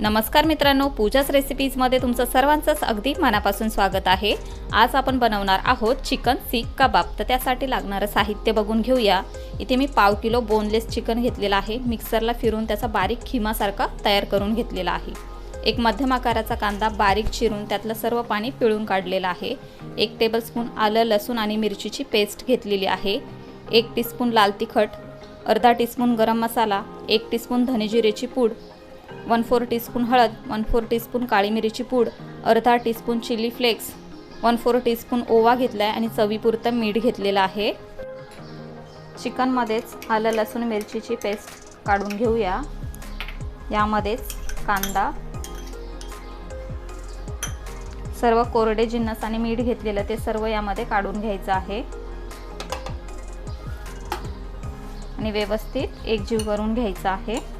नमस्कार मित्रांनो पूजाच रेसिपीजमध्ये तुमचं सर्वांचंच अगदी मनापासून स्वागत आहे. आज आपण बनवणार आहोत चिकन सीख कबाब. तर त्यासाठी लागणारं साहित्य बघून घेऊया. इथे मी पाव किलो बोनलेस चिकन घेतलेलं आहे. मिक्सरला फिरून त्याचा बारीक खिमासारखा तयार करून घेतलेला आहे. एक मध्यम आकाराचा कांदा बारीक चिरून त्यातलं सर्व पाणी पिळून काढलेलं आहे. एक टेबलस्पून आलं लसूण आणि मिरचीची पेस्ट घेतलेली आहे. एक टीस्पून लाल तिखट अर्धा टीस्पून गरम मसाला एक टीस्पून धनेजिरेची पूड वन फोर टीस्पून हळद वन फोर टीस्पून काळी मिरीची पूड अर्धा teaspoon chilli flakes one four teaspoon ओवा घेतला आहे आणि चवीपुरतं मीठ घेतलेलं आहे. चिकनमध्येच आलं लसूण मिरचीची पेस्ट काढून घेऊया. यामध्येच कांदा. सर्व कोरडे जिन्नस आणि मीठ घेतलेलं ते सर्व यामध्ये काढून घ्यायचं आहे. आणि व्यवस्थित एकजीव करून घ्यायचा आहे.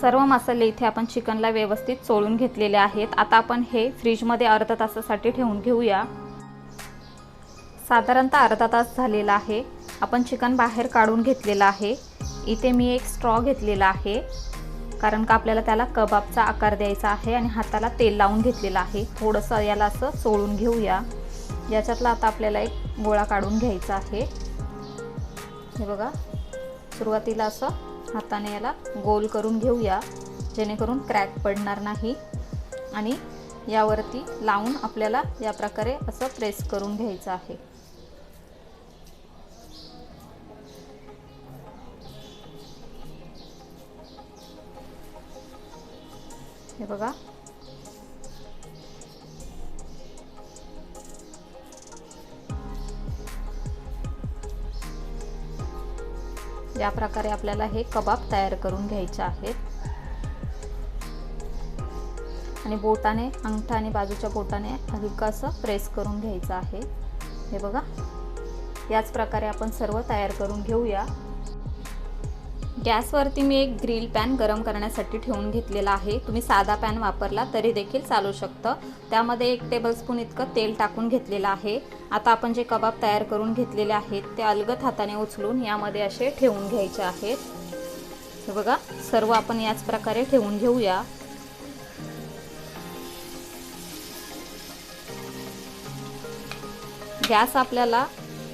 सर्व मसाले इथे आपण चिकनला व्यवस्थित चोळून घेतलेले आहेत. आता आपण हे फ्रीजमध्ये अर्धा तासासाठी ठेवून घेऊया. साधारणतः अर्धा तास झालेला आहे. आपण चिकन बाहेर काढून घेतलेलं आहे. इथे मी एक स्ट्रॉ घेतलेला आहे. कारण का आपल्याला त्याला कबाबचा आकार द्यायचा आहे आणि हाताला तेल लावून घेतलेलं आहे. थोडंसं याला असं चोळून घेऊया. याच्यातला आता आपल्याला एक गोळा काढून घ्यायचा आहे. हे बघा सुरुवातीला असं हाताने याला गोल करून घेऊया जेणेकरून क्रॅक पडणार नाही. आणि यावरती लावून आपल्याला या प्रकारे असं प्रेस करून घ्यायचं आहे. हे बघा या प्रकारे आपल्याला हे कबाब तयार करून घ्यायचे आहेत. आणि बोटाने अंगठा आणि बाजूच्या बोटाने हलकं असं प्रेस करून घ्यायचं आहे. हे बघा. याच प्रकारे आपण सर्व तयार करून घेऊया. गॅसवरती मी एक ग्रिल पॅन गरम करण्यासाठी ठेवून घेतलेला आहे. तुम्ही साधा पॅन वापरला तरी देखील चालू शकतं. त्यामध्ये एक टेबलस्पून इतकं तेल टाकून घेतलेलं आहे. आता आपण जे कबाब तयार करून घेतलेले आहेत ते अलगद हाताने उचलून यामध्ये असे ठेवून घ्यायचे आहेत. हे बघा सर्व आपण याच प्रकारे ठेवून घेऊया. गॅस आपल्याला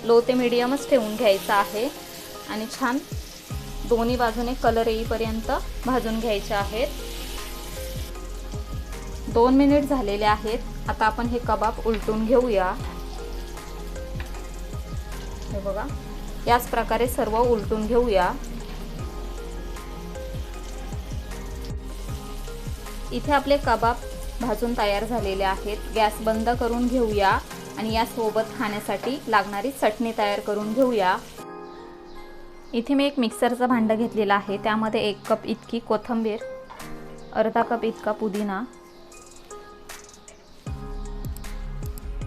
लो ते मिडियमच ठेवून घ्यायचा आहे. आणि छान दोन्ही बाजूने कलर येईपर्यंत भाजून घ्यायचे आहेत. दोन मिनिट झालेले आहेत. आता आपण हे कबाब उलटून घेऊया. हे बघा. याच प्रकारे सर्व उलटून घेऊया. इथे आपले कबाब भाजून तयार झालेले आहेत. गॅस बंद करून घेऊया आणि यासोबत खाण्यासाठी लागणारी चटणी तयार करून घेऊया. इथे मी एक मिक्सरचं भांडं घेतलेलं आहे. त्यामध्ये एक कप इतकी कोथिंबीर अर्धा कप इतका पुदिना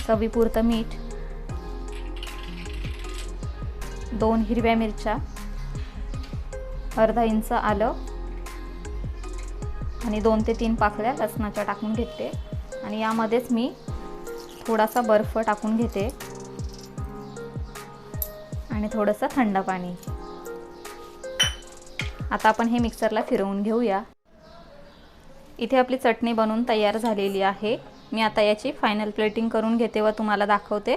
चवीपुरतं मीठ दोन हिरव्या मिरच्या अर्धा इंच आलं आणि दोन ते तीन पाकळ्या लसणाच्या टाकून घेते. आणि यामध्येच मी थोडासा बर्फ टाकून घेते. आणि थोडंसं थंड पाणी. आता आपण हे मिक्सरला फिरवून घेऊया. इथे आपली चटणी बनवून तयार झालेली आहे. मी आता याची फायनल प्लेटिंग करून घेते व तुम्हाला दाखवते.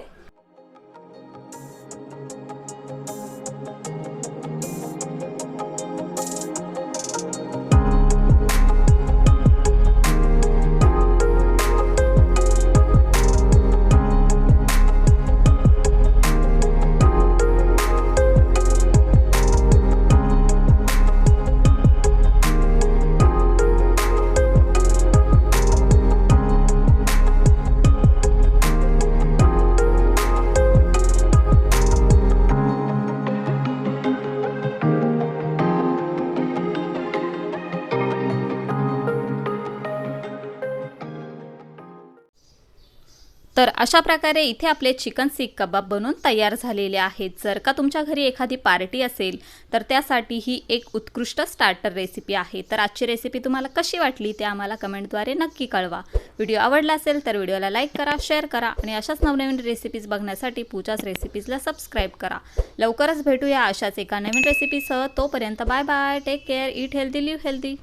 तर अशा प्रकारे इथे आपले चिकन सीख कबाब बनून तयार झालेले आहेत. जर का तुमच्या घरी एखादी पार्टी असेल तर त्यासाठी ही एक उत्कृष्ट स्टार्टर रेसिपी आहे. तर आजची रेसिपी तुम्हाला कशी वाटली ते आम्हाला कमेंटद्वारे नक्की कळवा. व्हिडिओ आवडला असेल तर व्हिडिओला लाईक करा शेअर करा आणि अशाच नवनवीन रेसिपीज बघण्यासाठी पूजाच रेसिपीजला सबस्क्राईब करा. लवकरच भेटूया अशाच एका नवीन रेसिपीसह तोपर्यंत bye bye take care eat healthy live healthy